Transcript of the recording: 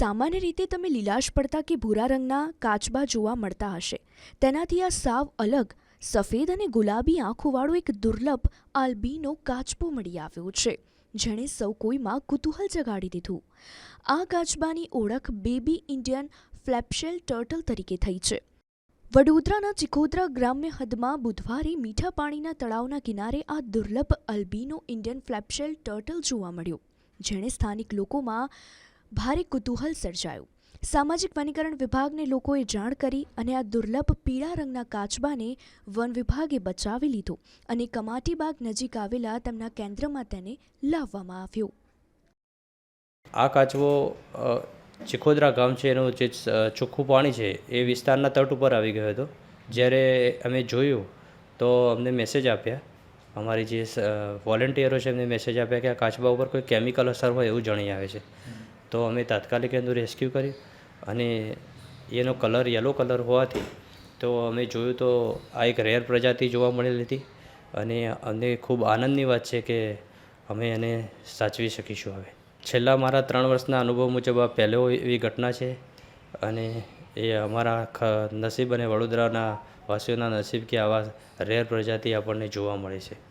સામાન્ય રીતે તમે લીલાશ પડતા કે ભૂરા રંગના કાચબા જોવા મળતા હશે. તેનાથી આ સાવ અલગ, સફેદ અને ગુલાબી આંખોવાળો એક દુર્લભ આલ્બીનો કાચબો મળી આવ્યો છે, જેણે સૌ કોઈમાં કુતૂહલ જગાડી દીધું. આ કાચબાની ઓળખ બેબી ઇન્ડિયન ફ્લેપશેલ ટર્ટલ તરીકે થઈ છે. વડોદરાના ચિખોદરા ગ્રામ્ય હદમાં બુધવારે મીઠા પાણીના તળાવના કિનારે આ દુર્લભ અલ્બીનો ઇન્ડિયન ફ્લેપશેલ ટર્ટલ જોવા મળ્યો, જેણે સ્થાનિક લોકોમાં ભારે કુતૂહલ સર્જાયું. સામાજિક વનીકરણ વિભાગને લોકોએ જાણ કરી અને આ દુર્લભ પીળા રંગના કાચબાને વન વિભાગે બચાવી લીધો અને કમાટીબાગ નજીક આવેલા તેમના કેન્દ્રમાં તેને લાવવામાં આવ્યો. આ કાચબો ચિખોદરા ગામ છે, એનું જે ચોખ્ખું પાણી છે, એ વિસ્તારના તટ ઉપર આવી ગયો હતો. જ્યારે અમે જોયું તો અમને મેસેજ આપ્યા. અમારી જે વોલેન્ટિયરો છે, એમને મેસેજ આપ્યા કે આ કાચબા ઉપર કોઈ કેમિકલ અસર હોય એવું જણાઈ આવે છે. તો અમે તાત્કાલિક એનું રેસ્ક્યુ કર્યું અને એનો કલર યલો કલર હોવાથી તો અમે જોયું તો આ એક રેર પ્રજાતિ જોવા મળેલી હતી અને અમને ખૂબ આનંદની વાત છે કે અમે એને સાચવી શકીશું હવે. છેલ્લા મારા ત્રણ વર્ષના અનુભવ મુજબ આ પહેલો એવી ઘટના છે અને એ અમારા ખ- નસીબ અને વડોદરાના વાસીઓના નસીબ કે આવા રેર પ્રજાતિ આપણને જોવા મળે છે.